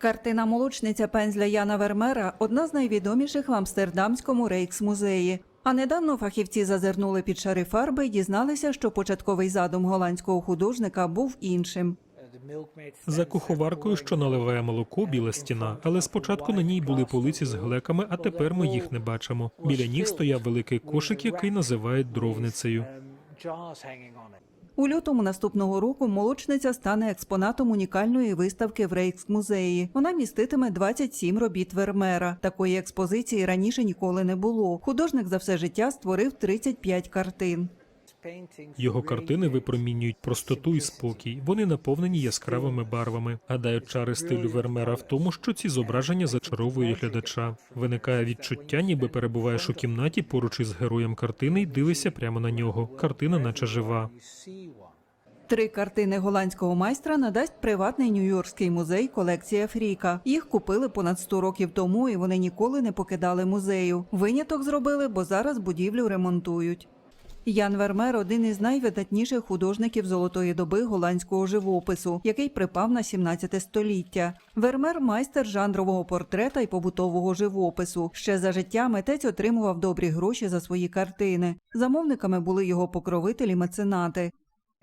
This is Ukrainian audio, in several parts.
Картина молочниця пензля Яна Вермера одна з найвідоміших в Амстердамському Рейксмузеї. А недавно фахівці зазирнули під шари фарби і дізналися, що початковий задум голландського художника був іншим. За куховаркою, що наливає молоко, біла стіна, але спочатку на ній були полиці з глеками, а тепер ми їх не бачимо. Біля них стояв великий кошик, який називають дровницею. У лютому наступного року молочниця стане експонатом унікальної виставки в Рейксмузеї. Вона міститиме 27 робіт Вермера. Такої експозиції раніше ніколи не було. Художник за все життя створив 35 картин. Його картини випромінюють простоту і спокій. Вони наповнені яскравими барвами. Гадаю, чари стилю Вермера в тому, що ці зображення зачаровують глядача. Виникає відчуття, ніби перебуваєш у кімнаті поруч із героєм картини і дивишся прямо на нього. Картина, наче жива. Три картини голландського майстра надасть приватний нью-йоркський музей колекція Фріка. Їх купили понад 100 років тому, і вони ніколи не покидали музею. Виняток зробили, бо зараз будівлю ремонтують. Ян Вермер один із найвидатніших художників золотої доби голландського живопису, який припав на 17 століття. Вермер майстер жанрового портрета і побутового живопису. Ще за життя митець отримував добрі гроші за свої картини. Замовниками були його покровителі меценати.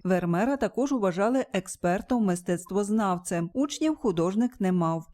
Вермера також вважали експертом мистецтвознавцем. Учнів художник не мав.